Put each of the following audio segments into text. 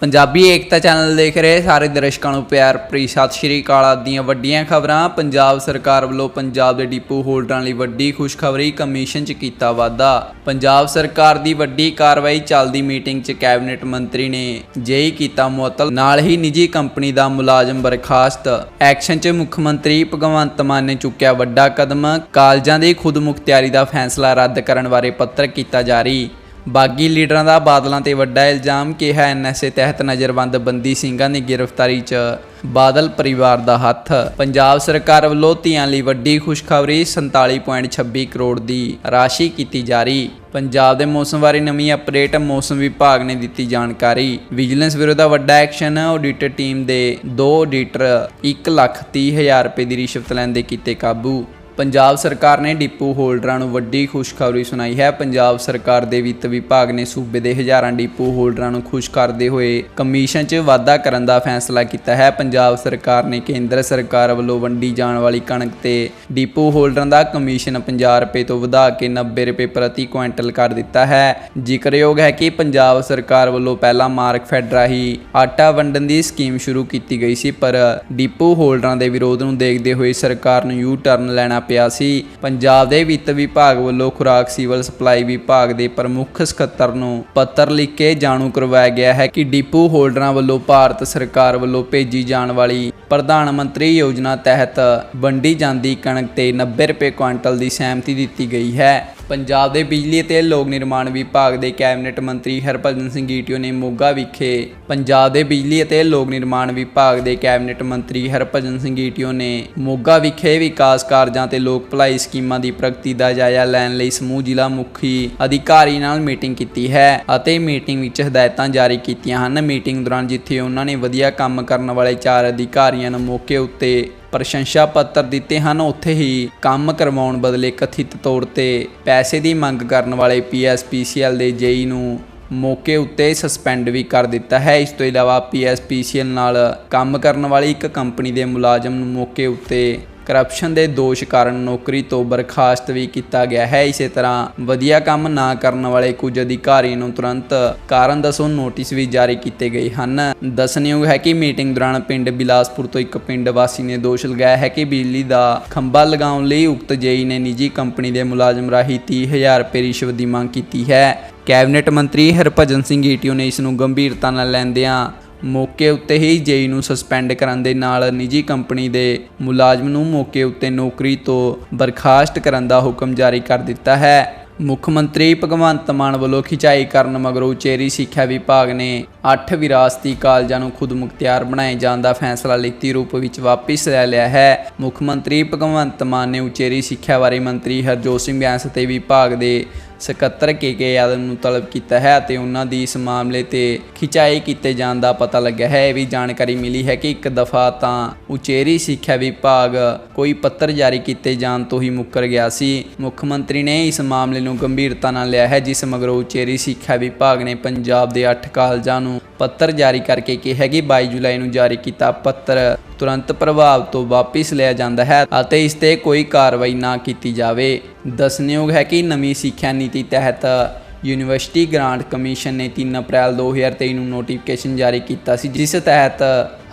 ਪੰਜਾਬੀ ਏਕਤਾ channel ਦੇਖ ਰਹੇ ਸਾਰੇ ਦਰਸ਼ਕਾਂ ਨੂੰ ਪਿਆਰ ਭਰੀ ਸਤਿ ਸ਼੍ਰੀ ਅਕਾਲ। ਆਦਿ ਦੀਆਂ ਵੱਡੀਆਂ ਖਬਰਾਂ, ਪੰਜਾਬ ਸਰਕਾਰ ਵੱਲੋਂ ਪੰਜਾਬ ਦੇ ਡਿਪੂ ਹੋਲਡਰਾਂ ਲਈ ਵੱਡੀ ਖੁਸ਼ਖਬਰੀ ਕਮਿਸ਼ਨ 'ਚ ਕੀਤਾ ਵਾਧਾ ਪੰਜਾਬ ਸਰਕਾਰ ਦੀ ਵੱਡੀ ਕਾਰਵਾਈ ਚੱਲਦੀ ਮੀਟਿੰਗ 'ਚ ਕੈਬਨਿਟ ਮੰਤਰੀ ਨੇ ਜੇਈ ਕੀਤਾ ਮੁਅੱਤਲ, ਨਾਲ ਹੀ ਨਿੱਜੀ ਕੰਪਨੀ ਦਾ ਮੁਲਾਜ਼ਮ ਬਰਖਾਸਤ। ਐਕਸ਼ਨ 'ਚ ਮੁੱਖ ਮੰਤਰੀ ਭਗਵੰਤ ਮਾਨ ਨੇ ਚੁੱਕਿਆ ਵੱਡਾ ਕਦਮ, ਕਾਲਜਾਂ ਦੀ ਖੁਦਮੁਖਤਿਆਰੀ ਦਾ ਫੈਸਲਾ ਰੱਦ ਕਰਨ ਬਾਰੇ ਪੱਤਰ ਕੀਤਾ ਜਾਰੀ। ਬਾਗੀ ਲੀਡਰਾਂ ਦਾ ਬਾਦਲਾਂ ਤੇ ਵੱਡਾ ਇਲਜ਼ਾਮ ਕਿਹਾ ਐਨਐਸਏ ਤਹਿਤ ਨਜ਼ਰਬੰਦ ਬੰਦੀ ਸਿੰਘਾਂ ਦੀ ਗ੍ਰਿਫਤਾਰੀ 'ਚ ਬਾਦਲ ਪਰਿਵਾਰ ਦਾ ਹੱਥ। ਪੰਜਾਬ ਸਰਕਾਰ ਵੱਲੋਂ ਧੀਆਂ ਲਈ ਵੱਡੀ ਖੁਸ਼ਖਬਰੀ 47.26 ਕਰੋੜ ਦੀ ਰਾਸ਼ੀ ਕੀਤੀ ਜਾਰੀ। ਪੰਜਾਬ ਦੇ ਮੌਸਮ ਬਾਰੇ ਨਵੀਂ ਅਪਡੇਟ ਮੌਸਮ ਵਿਭਾਗ ਨੇ ਦਿੱਤੀ ਜਾਣਕਾਰੀ। ਵਿਜੀਲੈਂਸ ਬਿਊਰੋ ਦਾ ਵੱਡਾ ਐਕਸ਼ਨ ਆਡੀਟਰ ਟੀਮ ਦੇ ਦੋ ਆਡੀਟਰ 1,30,000 ਰੁਪਏ ਦੀ ਰਿਸ਼ਵਤ ਲੈਣ ਦੇ ਕੀਤੇ ਕਾਬੂ। ਪੰਜਾਬ ਸਰਕਾਰ ਨੇ ਡਿਪੂ ਹੋਲਡਰਾਂ ਨੂੰ ਵੱਡੀ ਖੁਸ਼ਖਬਰੀ ਸੁਣਾਈ ਹੈ। ਪੰਜਾਬ ਸਰਕਾਰ ਦੇ ਵਿੱਤ ਵਿਭਾਗ ਨੇ ਸੂਬੇ ਦੇ ਹਜ਼ਾਰਾਂ ਡਿਪੂ ਹੋਲਡਰਾਂ ਨੂੰ ਖੁਸ਼ ਕਰਦੇ ਹੋਏ ਕਮਿਸ਼ਨ 'ਚ ਵਾਧਾ ਕਰਨ ਦਾ ਫੈਸਲਾ ਕੀਤਾ ਹੈ। ਪੰਜਾਬ ਸਰਕਾਰ ਨੇ ਕੇਂਦਰ ਸਰਕਾਰ ਵੱਲੋਂ ਵੰਡੀ ਜਾਣ ਵਾਲੀ ਕਣਕ ਤੇ ਡਿਪੂ ਹੋਲਡਰਾਂ ਦਾ ਕਮਿਸ਼ਨ 50 ਰੁਪਏ ਤੋਂ ਵਧਾ ਕੇ 90 ਰੁਪਏ ਪ੍ਰਤੀ ਕੁਇੰਟਲ ਕਰ ਦਿੱਤਾ ਹੈ। ਜ਼ਿਕਰਯੋਗ ਹੈ ਕਿ ਪੰਜਾਬ ਸਰਕਾਰ ਵੱਲੋਂ ਪਹਿਲਾਂ ਮਾਰਕ ਫੈਡ ਰਾਹੀਂ ਆਟਾ ਵੰਡਣ ਦੀ ਸਕੀਮ ਸ਼ੁਰੂ ਕੀਤੀ ਗਈ ਸੀ, ਪਰ ਡਿਪੂ ਹੋਲਡਰਾਂ ਦੇ ਵਿਰੋਧ ਨੂੰ ਦੇਖਦੇ ਹੋਏ ਸਰਕਾਰ ਨੂੰ ਯੂ ਟਰਨ ਲੈਣਾ ਪਿਆ ਸੀ। ਪੰਜਾਬ ਦੇ ਵਿੱਤ ਵਿਭਾਗ ਵੱਲੋਂ ਖੁਰਾਕ, ਸਿਵਲ ਸਪਲਾਈ ਵਿਭਾਗ ਦੇ ਪ੍ਰਮੁੱਖ ਸਕੱਤਰ ਨੂੰ ਪੱਤਰ ਲਿਖ ਕੇ ਜਾਣੂ ਕਰਵਾਇਆ ਗਿਆ ਹੈ ਕਿ ਡਿਪੂ ਹੋਲਡਰਾਂ ਵੱਲੋਂ ਭਾਰਤ ਸਰਕਾਰ ਵੱਲੋਂ ਭੇਜੀ ਜਾਣ ਵਾਲੀ ਪ੍ਰਧਾਨ ਮੰਤਰੀ ਯੋਜਨਾ ਤਹਿਤ ਵੰਡੀ ਜਾਂਦੀ ਕਣਕ ਤੇ 90 ਰੁਪਏ ਕੁਇੰਟਲ ਦੀ ਸਹਿਮਤੀ ਦਿੱਤੀ ਗਈ ਹੈ। ਪੰਜਾਬ ਦੇ ਬਿਜਲੀ ਅਤੇ ਲੋਕ ਨਿਰਮਾਣ ਵਿਭਾਗ ਦੇ ਕੈਬਨਿਟ ਮੰਤਰੀ ਹਰਭਜਨ ਸਿੰਘ ਗੀਟਿਓ ਨੇ ਮੋਗਾ ਵਿਖੇ ਪੰਜਾਬ ਦੇ ਬਿਜਲੀ ਅਤੇ ਲੋਕ ਨਿਰਮਾਣ ਵਿਭਾਗ ਦੇ ਕੈਬਨਿਟ ਮੰਤਰੀ ਹਰਭਜਨ ਸਿੰਘ ਗੀਟਿਓ ਨੇ ਮੋਗਾ ਵਿਖੇ ਵਿਕਾਸ ਕਾਰਜਾਂ ਤੇ ਲੋਕ ਭਲਾਈ ਸਕੀਮਾਂ ਦੀ ਪ੍ਰਗਤੀ ਦਾ ਜਾਇਜ਼ਾ ਲੈਣ ਲਈ ਸਮੂਹ ਜ਼ਿਲ੍ਹਾ ਮੁਖੀ ਅਧਿਕਾਰੀ ਨਾਲ ਮੀਟਿੰਗ ਕੀਤੀ ਹੈ ਅਤੇ ਮੀਟਿੰਗ ਵਿੱਚ ਹਦਾਇਤਾਂ ਜਾਰੀ ਕੀਤੀਆਂ ਹਨ। ਮੀਟਿੰਗ ਦੌਰਾਨ ਜਿੱਥੇ ਉਹਨਾਂ ਨੇ ਵਧੀਆ ਕੰਮ ਕਰਨ ਵਾਲੇ ਚਾਰ ਅਧਿਕਾਰੀਆਂ ਨੂੰ ਮੌਕੇ ਉੱਤੇ ਪ੍ਰਸ਼ੰਸਾ ਪੱਤਰ ਦਿੱਤੇ ਹਨ। ਉੱਥੇ ਹੀ ਕੰਮ ਕਰਵਾਉਣ ਬਦਲੇ ਕਥਿਤ ਤੌਰ ਤੇ ਪੈਸੇ ਦੀ ਮੰਗ ਕਰਨ ਵਾਲੇ ਪੀਐਸਪੀਸੀਐਲ ਦੇ ਜੇਈ ਨੂੰ ਮੌਕੇ ਉੱਤੇ ਸਸਪੈਂਡ ਵੀ ਕਰ ਦਿੱਤਾ ਹੈ। ਇਸ ਤੋਂ ਇਲਾਵਾ ਪੀਐਸਪੀਸੀਐਲ ਨਾਲ ਕੰਮ ਕਰਨ ਵਾਲੀ ਇੱਕ ਕੰਪਨੀ ਦੇ ਮੁਲਾਜ਼ਮ ਨੂੰ ਮੌਕੇ ਉੱਤੇ ਕਰਪਸ਼ਨ ਦੇ ਦੋਸ਼ ਕਾਰਨ ਨੌਕਰੀ ਤੋਂ ਬਰਖਾਸਤ ਵੀ ਕੀਤਾ ਗਿਆ ਹੈ। ਇਸੇ ਤਰ੍ਹਾਂ ਵਧੀਆ ਕੰਮ ਨਾ ਕਰਨ ਵਾਲੇ ਕੁਝ ਅਧਿਕਾਰੀਆਂ ਨੂੰ ਤੁਰੰਤ ਕਾਰਨ ਦੱਸੋ ਨੋਟਿਸ ਵੀ ਜਾਰੀ ਕੀਤੇ ਗਏ ਹਨ। ਦੱਸਣਯੋਗ ਹੈ ਕਿ ਮੀਟਿੰਗ ਦੌਰਾਨ ਪਿੰਡ ਬਿਲਾਸਪੁਰ ਤੋਂ ਇੱਕ ਪਿੰਡ ਵਾਸੀ ਨੇ ਦੋਸ਼ ਲਗਾਇਆ ਹੈ ਕਿ ਬਿਜਲੀ ਦਾ ਖੰਭਾ ਲਗਾਉਣ ਲਈ ਉਕਤ ਜੇਈ ਨੇ ਨਿੱਜੀ ਕੰਪਨੀ ਦੇ ਮੁਲਾਜ਼ਮ ਰਾਹੀਂ 30000 ਰੁਪਏ ਰਿਸ਼ਵਤ ਦੀ ਮੰਗ ਕੀਤੀ ਹੈ। ਕੈਬਨਿਟ ਮੰਤਰੀ ਹਰਭਜਨ ਸਿੰਘ ਈਟੀਓ ਨੇ ਇਸ ਨੂੰ ਗੰਭੀਰਤਾ ਨਾਲ ਲੈਂਦਿਆਂ ਮੌਕੇ ਉੱਤੇ ਹੀ ਜੇਈ ਨੂੰ ਸਸਪੈਂਡ ਕਰਨ ਦੇ ਨਾਲ ਨਿੱਜੀ ਕੰਪਨੀ ਦੇ ਮੁਲਾਜ਼ਮ ਨੂੰ ਮੌਕੇ ਉੱਤੇ ਨੌਕਰੀ ਤੋਂ ਬਰਖਾਸਤ ਕਰਨ ਦਾ ਹੁਕਮ ਜਾਰੀ ਕਰ ਦਿੱਤਾ ਹੈ। ਮੁੱਖ ਮੰਤਰੀ ਭਗਵੰਤ ਮਾਨ ਵੱਲੋਂ ਖਿਚਾਈ ਕਰਨ ਮਗਰੋਂ ਉਚੇਰੀ ਸਿੱਖਿਆ ਵਿਭਾਗ ਨੇ 8 ਵਿਰਾਸਤੀ ਕਾਲਜਾਂ ਨੂੰ ਖੁਦ ਮੁਖਤਿਆਰ ਬਣਾਏ ਜਾਣ ਦਾ ਫੈਸਲਾ ਲਿਖਤੀ ਰੂਪ ਵਿੱਚ ਵਾਪਿਸ ਲੈ ਲਿਆ ਹੈ। ਮੁੱਖ ਮੰਤਰੀ ਭਗਵੰਤ ਮਾਨ ਨੇ ਉਚੇਰੀ ਸਿੱਖਿਆ ਬਾਰੇ ਮੰਤਰੀ ਹਰਜੋਤ ਸਿੰਘ ਬੈਂਸ ਅਤੇ ਵਿਭਾਗ ਦੇ ਸਕੱਤਰ ਕੇ ਕੇ ਯਾਦਵ ਨੂੰ ਤਲਬ ਕੀਤਾ ਹੈ ਅਤੇ ਉਹਨਾਂ ਦੀ ਇਸ ਮਾਮਲੇ ਤੇ ਖਿਚਾਈ ਕੀਤੇ ਜਾਣ ਦਾ ਪਤਾ ਲੱਗਿਆ ਹੈ। ਇਹ ਵੀ ਜਾਣਕਾਰੀ ਮਿਲੀ ਹੈ ਕਿ ਇੱਕ ਦਫਾ ਤਾਂ ਉਚੇਰੀ ਸਿੱਖਿਆ ਵਿਭਾਗ ਕੋਈ ਪੱਤਰ ਜਾਰੀ ਕੀਤੇ ਜਾਣ ਤੋਂ ਹੀ ਮੁੱਕਰ ਗਿਆ ਸੀ। ਮੁੱਖ ਮੰਤਰੀ ਨੇ ਇਸ ਮਾਮਲੇ ਨੂੰ ਗੰਭੀਰਤਾ ਨਾਲ ਲਿਆ ਹੈ, ਜਿਸ ਮਗਰੋਂ ਉਚੇਰੀ ਸਿੱਖਿਆ ਵਿਭਾਗ ਨੇ ਪੰਜਾਬ ਦੇ 8 ਕਾਲਜਾਂ ਨੂੰ ਪੱਤਰ ਜਾਰੀ ਕਰਕੇ ਕਿਹਾ ਕਿ 22 ਜੁਲਾਈ ਨੂੰ ਜਾਰੀ ਕੀਤਾ ਪੱਤਰ, ਤੁਰੰਤ ਪ੍ਰਭਾਵ ਤੋਂ ਵਾਪਿਸ ਲਿਆ ਜਾਂਦਾ ਹੈ ਅਤੇ ਇਸ ਤੇ ਕੋਈ ਕਾਰਵਾਈ ਨਾ ਕੀਤੀ ਜਾਵੇ। ਦੱਸਣਯੋਗ ਹੈ ਕਿ ਨਵੀਂ ਸਿੱਖਿਆ ਨੀਤੀ ਤਹਿਤ ਯੂਨੀਵਰਸਿਟੀ ਗ੍ਰਾਂਟ ਕਮਿਸ਼ਨ ਨੇ 3 ਅਪ੍ਰੈਲ 2023 ਨੂੰ ਨੋਟੀਫਿਕੇਸ਼ਨ ਜਾਰੀ ਕੀਤਾ ਸੀ, ਜਿਸ ਤਹਿਤ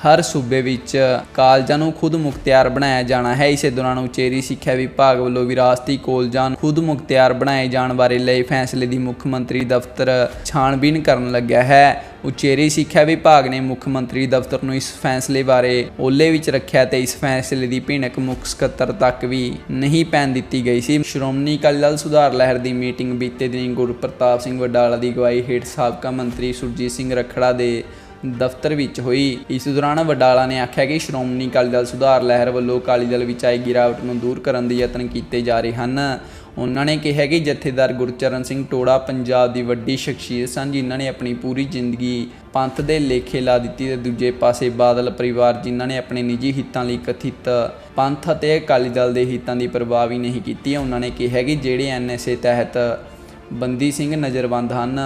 ਹਰ ਸੂਬੇ ਵਿੱਚ ਕਾਲਜਾਂ ਨੂੰ ਖੁਦ ਮੁਖਤਿਆਰ ਬਣਾਇਆ ਜਾਣਾ ਹੈ। ਇਸੇ ਦੌਰਾਨ ਉਚੇਰੀ ਸਿੱਖਿਆ ਵਿਭਾਗ ਵੱਲੋਂ ਵਿਰਾਸਤੀ ਕਾਲਜਾਂ ਨੂੰ ਖੁਦ ਮੁਖਤਿਆਰ ਬਣਾਏ ਜਾਣ ਬਾਰੇ ਲਈ ਫੈਸਲੇ ਦੀ ਮੁੱਖ ਮੰਤਰੀ ਦਫ਼ਤਰ ਛਾਣਬੀਨ ਕਰਨ ਲੱਗਿਆ ਹੈ। ਉਚੇਰੀ ਸਿੱਖਿਆ ਵਿਭਾਗ ਨੇ ਮੁੱਖ ਮੰਤਰੀ ਦਫ਼ਤਰ ਨੂੰ ਇਸ ਫੈਸਲੇ ਬਾਰੇ ਓਲੇ ਵਿੱਚ ਰੱਖਿਆ ਤੇ ਇਸ ਫੈਸਲੇ ਦੀ ਭਿਣਕ ਮੁੱਖ ਸਕੱਤਰ ਤੱਕ ਵੀ ਨਹੀਂ ਪੈਣ ਦਿੱਤੀ ਗਈ ਸੀ। ਸ਼੍ਰੋਮਣੀ ਅਕਾਲੀ ਦਲ ਸੁਧਾਰ ਲਹਿਰ ਦੀ ਮੀਟਿੰਗ ਬੀਤੇ ਦਿਨੀ ਗੁਰਪ੍ਰਤਾਪ ਸਿੰਘ ਵਡਾਲਾ ਦੀ ਅਗਵਾਈ ਹੇਠ ਸਾਬਕਾ ਮੰਤਰੀ ਸੁਰਜੀਤ ਸਿੰਘ ਰਖੜਾ ਦੇ ਦਫ਼ਤਰ ਵਿੱਚ ਹੋਈ। ਇਸ ਦੌਰਾਨ ਵਡਾਲਾ ਨੇ ਆਖਿਆ ਕਿ ਸ਼੍ਰੋਮਣੀ ਅਕਾਲੀ ਦਲ ਸੁਧਾਰ ਲਹਿਰ ਵੱਲੋਂ ਅਕਾਲੀ ਦਲ ਵਿੱਚ ਆਈ ਗਿਰਾਵਟ ਨੂੰ ਦੂਰ ਕਰਨ ਦੇ ਯਤਨ ਕੀਤੇ ਜਾ ਰਹੇ ਹਨ। ਉਹਨਾਂ ਨੇ ਕਿਹਾ ਕਿ ਜਥੇਦਾਰ ਗੁਰਚਰਨ ਸਿੰਘ ਟੋੜਾ ਪੰਜਾਬ ਦੀ ਵੱਡੀ ਸ਼ਖਸੀਅਤ ਸਨ, ਜਿਨ੍ਹਾਂ ਨੇ ਆਪਣੀ ਪੂਰੀ ਜ਼ਿੰਦਗੀ ਪੰਥ ਦੇ ਲੇਖੇ ਲਾ ਦਿੱਤੀ ਤੇ ਦੂਜੇ ਪਾਸੇ ਬਾਦਲ ਪਰਿਵਾਰ, ਜਿਨ੍ਹਾਂ ਨੇ ਆਪਣੇ ਨਿੱਜੀ ਹਿੱਤਾਂ ਲਈ ਕਥਿਤ ਪੰਥ ਅਤੇ ਅਕਾਲੀ ਦਲ ਦੇ ਹਿੱਤਾਂ ਦੀ ਪਰਵਾਹ ਵੀ ਨਹੀਂ ਕੀਤੀ। ਉਹਨਾਂ ਨੇ ਕਿਹਾ ਕਿ ਜਿਹੜੇ ਐਨਐਸਏ ਤਹਿਤ ਬੰਦੀ ਸਿੰਘ ਨਜ਼ਰਬੰਦ ਹਨ।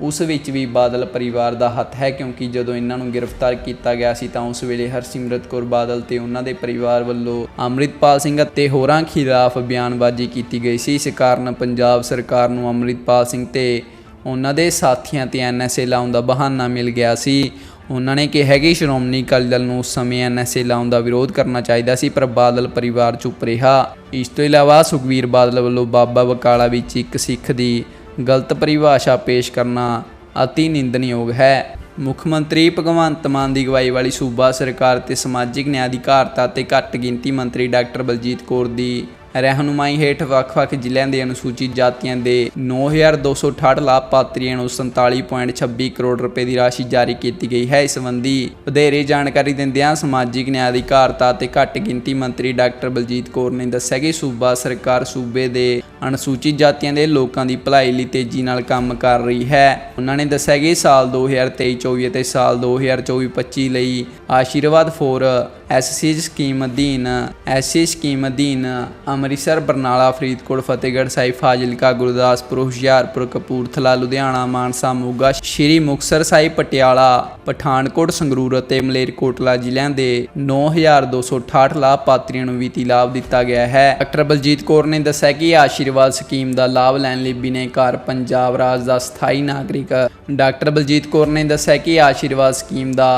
ਉਸ ਵਿੱਚ ਵੀ ਬਾਦਲ ਪਰਿਵਾਰ ਦਾ ਹੱਥ ਹੈ ਕਿਉਂਕਿ ਜਦੋਂ ਇਹਨਾਂ ਨੂੰ ਗ੍ਰਿਫਤਾਰ ਕੀਤਾ ਗਿਆ ਸੀ ਤਾਂ ਉਸ ਵੇਲੇ ਹਰਸਿਮਰਤ ਕੌਰ ਬਾਦਲ ਤੇ ਉਹਨਾਂ ਦੇ ਪਰਿਵਾਰ ਵੱਲੋਂ ਅੰਮ੍ਰਿਤਪਾਲ ਸਿੰਘ ਅਤੇ ਹੋਰਾਂ ਖਿਲਾਫ ਬਿਆਨਬਾਜ਼ੀ ਕੀਤੀ ਗਈ ਸੀ। ਇਸ ਕਾਰਨ ਪੰਜਾਬ ਸਰਕਾਰ ਨੂੰ ਅੰਮ੍ਰਿਤਪਾਲ ਸਿੰਘ ਤੇ ਉਹਨਾਂ ਦੇ ਸਾਥੀਆਂ ਤੇ ਐਨਐਸਏ ਲਾਉਣ ਦਾ ਬਹਾਨਾ ਮਿਲ ਗਿਆ ਸੀ। ਉਹਨਾਂ ਨੇ ਕਿਹਾ ਕਿ ਸ਼੍ਰੋਮਣੀ ਅਕਾਲੀ ਦਲ ਨੂੰ ਉਸ ਸਮੇਂ ਐਨਐਸਏ ਲਾਉਣ ਦਾ ਵਿਰੋਧ ਕਰਨਾ ਚਾਹੀਦਾ ਸੀ, ਪਰ ਬਾਦਲ ਪਰਿਵਾਰ ਚੁੱਪ ਰਿਹਾ। ਇਸ ਤੋਂ ਇਲਾਵਾ ਸੁਖਵੀਰ ਬਾਦਲ ਵੱਲੋਂ ਬਾਬਾ ਬਕਾਲਾ ਵਿੱਚ ਇੱਕ ਸਿੱਖ ਦੀ ਗਲਤ ਪਰਿਭਾਸ਼ਾ ਪੇਸ਼ ਕਰਨਾ ਅਤੀ ਨਿੰਦਣਯੋਗ ਹੈ। ਮੁੱਖ ਮੰਤਰੀ ਭਗਵੰਤ ਮਾਨ ਦੀ ਅਗਵਾਈ ਵਾਲੀ ਸੂਬਾ ਸਰਕਾਰ ਤੇ ਸਮਾਜਿਕ ਨਿਆਂ ਅਧਿਕਾਰਤਾ ਤੇ ਘੱਟ ਗਿਣਤੀ ਮੰਤਰੀ ਡਾਕਟਰ ਬਲਜੀਤ ਕੌਰ ਦੀ ਰਹਿਨੁਮਾਈ ਹੇਠ ਵੱਖ-ਵੱਖ ਜ਼ਿਲ੍ਹਿਆਂ ਦੇ ਅਨੁਸੂਚਿਤ ਜਾਤੀਆਂ ਦੇ 9268 ਲਾਭਪਾਤਰੀਆਂ ਨੂੰ 47.26 ਕਰੋੜ ਰੁਪਏ ਦੀ ਰਾਸ਼ੀ ਜਾਰੀ ਕੀਤੀ ਗਈ ਹੈ। ਇਸ ਸੰਬੰਧੀ ਵਧੇਰੇ ਜਾਣਕਾਰੀ ਦਿੰਦਿਆਂ ਸਮਾਜਿਕ ਨਿਆਂ ਅਧਿਕਾਰਤਾ ਅਤੇ ਘੱਟ ਗਿਣਤੀ ਮੰਤਰੀ ਡਾਕਟਰ ਬਲਜੀਤ ਕੌਰ ਨੇ ਦੱਸਿਆ ਕਿ ਸੂਬਾ ਸਰਕਾਰ ਸੂਬੇ ਦੇ ਅਨੁਸੂਚਿਤ ਜਾਤੀਆਂ ਦੇ ਲੋਕਾਂ ਦੀ ਭਲਾਈ ਲਈ ਤੇਜ਼ੀ ਨਾਲ ਕੰਮ ਕਰ ਰਹੀ ਹੈ। ਉਹਨਾਂ ਨੇ ਦੱਸਿਆ ਕਿ ਸਾਲ 2023-24 ਅਤੇ ਸਾਲ 2024-25 ਲਈ ਆਸ਼ੀਰਵਾਦ ਫੋਰ ਐਸਸੀ ਸਕੀਮ ਅਧੀਨ ਐਸਸੀ ਸਕੀਮ ਅਧੀਨ ਅੰਮ੍ਰਿਤਸਰ, ਬਰਨਾਲਾ, ਫਰੀਦਕੋਟ, ਫਤਿਹਗੜ੍ਹ ਸਾਹਿਬ, ਫਾਜ਼ਿਲਕਾ, ਗੁਰਦਾਸਪੁਰ, ਹੁਸ਼ਿਆਰਪੁਰ, ਕਪੂਰਥਲਾ, ਲੁਧਿਆਣਾ, ਮਾਨਸਾ, ਮੋਗਾ, ਸ਼੍ਰੀ ਮੁਕਤਸਰ ਸਾਹਿਬ, ਪਟਿਆਲਾ, ਪਠਾਨਕੋਟ, ਸੰਗਰੂਰ ਅਤੇ ਮਲੇਰਕੋਟਲਾ ਜ਼ਿਲ੍ਹਿਆਂ ਦੇ 9268 ਲਾਭਪਾਤਰੀਆਂ ਨੂੰ ਵਿੱਤੀ ਲਾਭ ਦਿੱਤਾ ਗਿਆ ਹੈ। ਡਾਕਟਰ ਬਲਜੀਤ ਕੌਰ ਨੇ ਦੱਸਿਆ ਕਿ ਆਸ਼ੀਰਵਾਦ ਸਕੀਮ ਦਾ ਲਾਭ ਲੈਣ ਲਈ ਬਿਨੇਕਾਰ ਪੰਜਾਬ ਰਾਜ ਦਾ ਸਥਾਈ ਨਾਗਰਿਕ। ਡਾਕਟਰ ਬਲਜੀਤ ਕੌਰ ਨੇ ਦੱਸਿਆ ਕਿ ਆਸ਼ੀਰਵਾਦ ਸਕੀਮ ਦਾ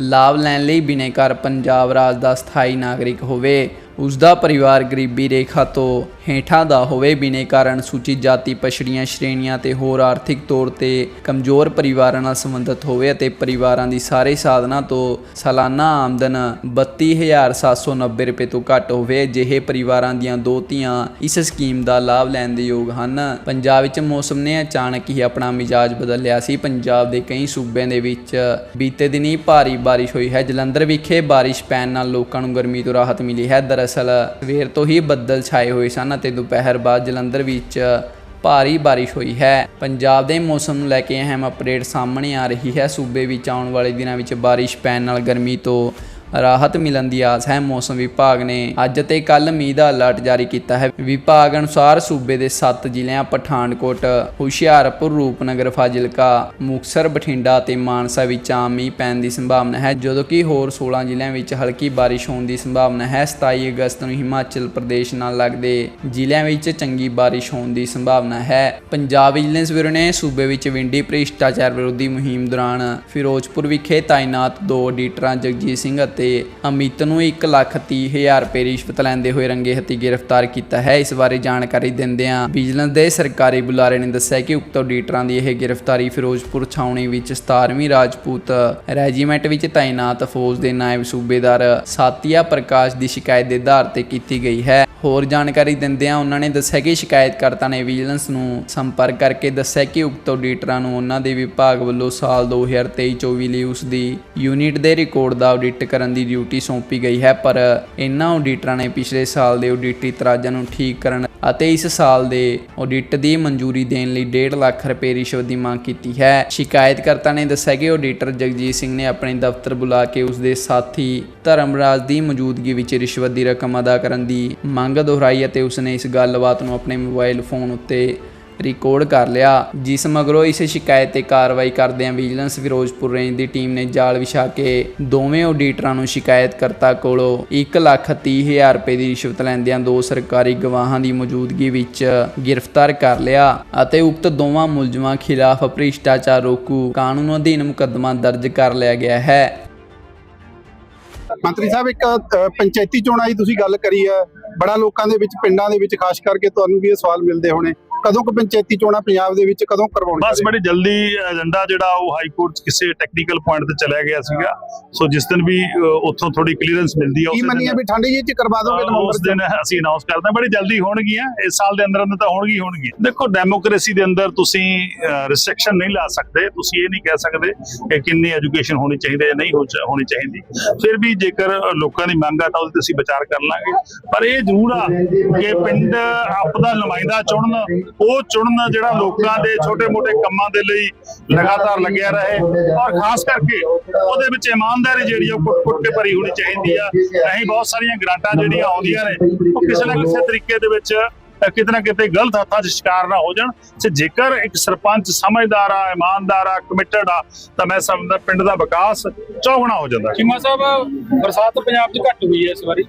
ਲਾਭ ਲੈਣ ਲਈ ਬਿਨੇਕਾਰ ਪੰਜਾਬ ਰਾਜ ਦਾ ਸਥਾਈ ਨਾਗਰਿਕ ਹੋਵੇ ਉਸ ਦਾ ਪਰਿਵਾਰ ਗਰੀਬੀ ਰੇਖਾ ਤੋਂ ਹੇਠਾਂ ਦਾ ਹੋਵੇ, ਬਿਨੇ ਕਾਰਨ ਅਨੁਸੂਚਿਤ ਜਾਤੀ ਪਛੜੀਆਂ ਸ਼੍ਰੇਣੀਆਂ ਤੇ ਹੋਰ ਆਰਥਿਕ ਤੌਰ ਤੇ ਕਮਜ਼ੋਰ ਪਰਿਵਾਰਾਂ ਨਾਲ ਸੰਬੰਧਿਤ ਹੋਵੇ ਅਤੇ ਪਰਿਵਾਰਾਂ ਦੀ ਸਾਰੇ ਸਾਧਨਾਂ ਤੋਂ ਸਾਲਾਨਾ ਆਮਦਨ 32790 ਰੁਪਏ ਤੋਂ ਘੱਟ ਹੋਵੇ, ਅਜਿਹੇ ਪਰਿਵਾਰਾਂ ਦੀਆਂ ਦੋ ਧੀਆਂ ਇਸ ਸਕੀਮ ਦਾ ਲਾਭ ਲੈਣ ਦੇ ਯੋਗ ਹਨ। ਪੰਜਾਬ ਵਿੱਚ ਮੌਸਮ ਨੇ ਅਚਾਨਕ ਹੀ ਆਪਣਾ ਮਿਜਾਜ ਬਦਲ ਲਿਆ ਸੀ। ਪੰਜਾਬ ਦੇ ਕਈ ਸੂਬਿਆਂ ਦੇ ਵਿੱਚ ਬੀਤੇ ਦਿਨੀ ਭਾਰੀ ਬਾਰਿਸ਼ ਹੋਈ ਹੈ। ਜਲੰਧਰ ਵਿਖੇ ਬਾਰਿਸ਼ ਪੈਣ ਨਾਲ ਲੋਕਾਂ ਨੂੰ ਗਰਮੀ ਤੋਂ ਰਾਹਤ ਮਿਲੀ ਹੈ। ਦਰਅਸਲ ਸਵੇਰ ਤੋਂ ਹੀ ਬੱਦਲ ਛਾਏ ਹੋਏ ਸਨ। ਅਤੇ ਦੁਪਹਿਰ ਬਾਅਦ ਜਲੰਧਰ ਵਿੱਚ ਭਾਰੀ ਬਾਰਿਸ਼ ਹੋਈ ਹੈ। ਪੰਜਾਬ ਦੇ ਮੌਸਮ ਨੂੰ ਲੈ ਕੇ ਅਹਿਮ ਅਪਡੇਟ ਸਾਹਮਣੇ ਆ ਰਹੀ ਹੈ। ਸੂਬੇ ਵਿੱਚ ਆਉਣ ਵਾਲੇ ਦਿਨਾਂ ਵਿੱਚ ਬਾਰਿਸ਼ ਪੈਣ ਨਾਲ ਗਰਮੀ ਤੋਂ ਰਾਹਤ ਮਿਲਣ ਦੀ ਆਸ ਹੈ। ਮੌਸਮ ਵਿਭਾਗ ਨੇ ਅੱਜ ਤੇ ਕੱਲ ਮੀਂਹ ਦਾ ਅਲਰਟ ਜਾਰੀ ਕੀਤਾ ਹੈ। ਵਿਭਾਗ ਅਨੁਸਾਰ ਸੂਬੇ ਦੇ 7 ਜ਼ਿਲ੍ਹਿਆਂ, ਪਠਾਨਕੋਟ, ਹੁਸ਼ਿਆਰਪੁਰ, ਰੂਪਨਗਰ, ਫਾਜ਼ਿਲਕਾ ਮੁਕਸਰ ਬਠਿੰਡਾ ਤੇ ਮਾਨਸਾ ਵਿੱਚ ਆਮ ਮੀਂਹ ਪੈਣ ਦੀ ਸੰਭਾਵਨਾ ਹੈ। ਜਦੋਂ ਕਿ ਹੋਰ 16 ਜ਼ਿਲ੍ਹਿਆਂ ਵਿੱਚ ਹਲਕੀ ਬਾਰਿਸ਼ ਹੋਣ ਦੀ ਸੰਭਾਵਨਾ ਹੈ। 27 ਅਗਸਤ ਨੂੰ ਹਿਮਾਚਲ ਪ੍ਰਦੇਸ਼ ਨਾਲ ਲੱਗਦੇ ਜ਼ਿਲ੍ਹਿਆਂ ਵਿੱਚ ਚੰਗੀ ਬਾਰਿਸ਼ ਹੋਣ ਦੀ ਸੰਭਾਵਨਾ ਹੈ। ਪੰਜਾਬ ਵਿਜੀਲੈਂਸ ਬਿਊਰੋ ਨੇ ਸੂਬੇ ਵਿੱਚ ਵਿੰਡੀ ਭ੍ਰਿਸ਼ਟਾਚਾਰ ਵਿਰੋਧੀ ਮੁਹਿੰਮ ਦੌਰਾਨ ਫਿਰੋਜ਼ਪੁਰ ਵਿਖੇ ਤਾਇਨਾਤ ਦੋ ਆਡੀਟਰਾਂ ਜਗਜੀਤ ਸਿੰਘ ਅਤੇ ਅਮਿਤ ਨੂੰ 1 ਲੱਖ ਤੀਹ ਹਜ਼ਾਰ ਰੁਪਏ ਰਿਸ਼ਵਤ ਲੈਂਦੇ ਹੋਏ ਰੰਗੇ ਹੱਥੀ ਗ੍ਰਿਫਤਾਰ ਕੀਤਾ ਹੈ। ਇਸ ਬਾਰੇ ਜਾਣਕਾਰੀ ਦਿੰਦਿਆਂ ਵਿਜੀਲੈਂਸ ਦੇ ਸਰਕਾਰੀ ਬੁਲਾਰੇ ਨੇ ਦੱਸਿਆ ਕਿ ਉਕਤ ਆਡੀਟਰਾਂ ਦੀ ਇਹ ਗ੍ਰਿਫਤਾਰੀ ਫਿਰੋਜ਼ਪੁਰ ਛਾਉਣੀ ਵਿੱਚ 17ਵੀਂ ਰਾਜਪੂਤ ਰੈਜੀਮੈਂਟ ਵਿੱਚ ਤਾਇਨਾਤ ਫੌਜ ਦੇ ਨਾਇਬ ਸੂਬੇਦਾਰ ਸਾਤੀਆ ਪ੍ਰਕਾਸ਼ ਦੀ ਸ਼ਿਕਾਇਤ ਦੇ ਆਧਾਰ ਤੇ ਕੀਤੀ ਗਈ ਹੈ। ਹੋਰ ਜਾਣਕਾਰੀ ਦਿੰਦਿਆਂ ਉਹਨਾਂ ਨੇ ਦੱਸਿਆ ਕਿ ਸ਼ਿਕਾਇਤਕਰਤਾ ਨੇ ਵਿਜੀਲੈਂਸ ਨੂੰ ਸੰਪਰਕ ਕਰਕੇ ਦੱਸਿਆ ਕਿ ਉਕਤ ਆਡੀਟਰਾਂ ਨੂੰ ਉਹਨਾਂ ਦੇ ਵਿਭਾਗ ਵੱਲੋਂ ਸਾਲ 2023-24 ਲਈ ਉਸ ਦੀ ਯੂਨਿਟ ਦੇ ਰਿਕਾਰਡ ਦਾ ਆਡਿਟ ਕਰਨ ਦੀ ਡਿਊਟੀ ਸੌਂਪੀ ਗਈ ਹੈ, ਪਰ ਇਹਨਾਂ ਆਡੀਟਰਾਂ ਨੇ ਪਿਛਲੇ ਸਾਲ ਦੇ ਆਡਿਟੀ ਤਰਾਜ਼ਾਂ ਨੂੰ ਠੀਕ ਕਰਨ ਅਤੇ ਇਸ ਸਾਲ ਦੇ ਆਡਿਟ ਦੀ ਮਨਜ਼ੂਰੀ ਦੇਣ ਲਈ 1.5 ਲੱਖ ਰੁਪਏ ਰਿਸ਼ਵਤ ਦੀ ਮੰਗ ਕੀਤੀ ਹੈ। ਸ਼ਿਕਾਇਤਕਰਤਾ ਨੇ ਦੱਸਿਆ ਕਿ ਆਡੀਟਰ ਜਗਜੀਤ ਸਿੰਘ ਨੇ ਆਪਣੇ ਦਫ਼ਤਰ ਬੁਲਾ ਕੇ ਉਸ ਦੇ ਸਾਥੀ ਧਰਮਰਾਜ ਦੀ ਮੌਜੂਦਗੀ ਵਿੱਚ ਰਿਸ਼ਵਤ ਦੀ ਰਕਮ ਅਦਾ ਕਰਨ ਦੀ ਮੰਗ ਦੁਹਰਾਈ ਅਤੇ ਉਸ ਇਸ ਗੱਲਬਾਤ ਨੂੰ ਆਪਣੇ ਮੋਬਾਈਲ ਫੋਨ ਉੱਤੇ ਰਿਕਾਰਡ ਕਰ ਲਿਆ, ਜਿਸ ਮਗਰੋਂ ਇਸ ਸ਼ਿਕਾਇਤ ਤੇ ਕਾਰਵਾਈ ਕਰਦਿਆਂ ਵਿਜੀਲੈਂਸ ਫਿਰੋਜ਼ਪੁਰ ਰੇਂਜ ਦੀ ਟੀਮ ਨੇ ਜਾਲ ਵਿਛਾ ਕੇ ਦੋਵੇਂ ਆਡੀਟਰਾਂ ਨੂੰ ਸ਼ਿਕਾਇਤਕਰਤਾ ਕੋਲੋਂ 130000 ਰੁਪਏ ਦੀ ਰਿਸ਼ਵਤ ਲੈਂਦਿਆਂ ਦੋ ਸਰਕਾਰੀ ਗਵਾਹਾਂ ਦੀ ਮੌਜੂਦਗੀ ਵਿੱਚ ਗ੍ਰਿਫਤਾਰ ਕਰ ਲਿਆ ਅਤੇ ਉਕਤ ਦੋਵਾਂ ਮੁਲਜ਼ਮਾਂ ਖਿਲਾਫ ਭ੍ਰਿਸ਼ਟਾਚਾਰ ਰੋਕੂ ਕਾਨੂੰਨ ਅਧੀਨ ਮੁਕੱਦਮਾ ਦਰਜ ਕਰ ਲਿਆ ਗਿਆ ਹੈ। ਮੰਤਰੀ ਸਾਹਿਬ, ਇੱਕ ਪੰਚਾਇਤੀ ਚੋਣਾਂ ਦੀ ਤੁਸੀਂ ਗੱਲ ਕਰੀ ਹੈ। ਬੜਾ ਲੋਕਾਂ ਦੇ ਵਿੱਚ, ਪਿੰਡਾਂ ਦੇ ਵਿੱਚ, ਖਾਸ ਕਰਕੇ ਤੁਹਾਨੂੰ ਵੀ ਇਹ ਸਵਾਲ ਮਿਲਦੇ ਹੋਣੇ। ਕਦੋਂ ਕੁ ਪੰਚਾਇਤੀ ਚੋਣਾਂ ਪੰਜਾਬ ਦੇ ਵਿੱਚ ਕਦੋਂ ਕਰਵਾਉਣੀਆਂ ਬਸ ਬੜੀ ਜਲਦੀ ਏਜੰਡਾ ਜਿਹੜਾ ਉਹ ਹਾਈ ਕੋਰਟ 'ਚ ਕਿਸੇ ਟੈਕਨੀਕਲ ਪੁਆਇੰਟ ਤੇ ਚਲਿਆ ਗਿਆ ਸੀਗਾ। ਸੋ ਜਿਸ ਦਿਨ ਵੀ ਉੱਥੋਂ ਥੋੜੀ ਕਲੀਅਰੈਂਸ ਮਿਲਦੀ ਹੈ ਉਸੇ ਦਿਨ ਵੀ ਠੰਡ ਜੀ ਚ ਕਰਵਾ ਦੋਗੇ ਨਵੰਬਰ ਉਸ ਦਿਨ ਅਸੀਂ ਅਨਾਉਂਸ ਕਰਦੇ ਹਾਂ ਬੜੀ ਜਲਦੀ ਹੋਣਗੀਆਂ। ਇਸ ਸਾਲ ਦੇ ਅੰਦਰ ਅੰਦਰ ਤਾਂ ਹੋਣਗੀ ਹੋਣਗੀਆਂ। ਦੇਖੋ ਡੈਮੋਕ੍ਰੇਸੀ ਦੇ ਅੰਦਰ ਤੁਸੀਂ ਰਿਸਟ੍ਰਿਕਸ਼ਨ ਨਹੀਂ ਲਾ ਸਕਦੇ। ਤੁਸੀਂ ਇਹ ਨਹੀਂ ਕਹਿ ਸਕਦੇ ਕਿ ਕਿੰਨੀ ਐਜੂਕੇਸ਼ਨ ਹੋਣੀ ਚਾਹੀਦੀ ਹੈ ਨਹੀਂ ਹੋਣੀ ਚਾਹੀਦੀ। ਫਿਰ ਵੀ ਜੇਕਰ ਲੋਕਾਂ ਦੀ ਮੰਗ ਆ ਤਾਂ ਉਹਦੇ ਤੇ ਅਸੀਂ ਵਿਚਾਰ ਕਰ ਲਾਂਗੇ। ਪਰ ਇਹ ਜ਼ਰੂਰ ਆ ਕਿ ਪਿੰਡ ਆਪਦਾ ਨੁਮਾਇੰਦਾ ਚੁਣਨ। ਉਹ ਚੁਣਨ ਜਿਹੜਾ ਲੋਕਾਂ ਦੇ ਛੋਟੇ-ਮੋਟੇ ਕੰਮਾਂ ਦੇ ਲਈ ਲਗਾਤਾਰ ਲੱਗਿਆ ਰਹੇ। ਔਰ ਖਾਸ ਕਰਕੇ ਉਹਦੇ ਵਿੱਚ ਇਮਾਨਦਾਰੀ ਜਿਹੜੀ ਆ ਉਹ ਕੁੱਟ-ਕੁੱਟ ਕੇ ਭਰੀ ਹੋਣੀ ਚਾਹੀਦੀ ਆ। ਅਸੀਂ ਬਹੁਤ ਸਾਰੀਆਂ ਗ੍ਰਾਂਟਾਂ ਜਿਹੜੀਆਂ ਆਉਂਦੀਆਂ ਨੇ, ਉਹ ਕਿਸੇ ਨਾ ਕਿਸੇ ਤਰੀਕੇ ਦੇ ਵਿੱਚ ਕਿਤੇ ਨਾ ਕਿਤੇ ਗਲਤ ਹੱਥਾਂ 'ਚ ਸ਼ਿਕਾਰ ਨਾ ਹੋ ਜਾਣ। ਤੇ ਜੇਕਰ ਇੱਕ ਸਰਪੰਚ ਸਮਝਦਾਰ ਆ ਇਮਾਨਦਾਰ ਆ ਕਮਿਟਡ ਆ ਤਾਂ ਮੈਂ ਸਮਝਦਾ ਪਿੰਡ ਦਾ ਵਿਕਾਸ ਚੌਗਣਾ ਹੋ ਜਾਂਦਾ। ਚੀਮਾ ਸਾਹਿਬ ਬਰਸਾਤ ਪੰਜਾਬ 'ਚ ਘੱਟ ਹੋਈ ਹੈ ਇਸ ਵਾਰੀ।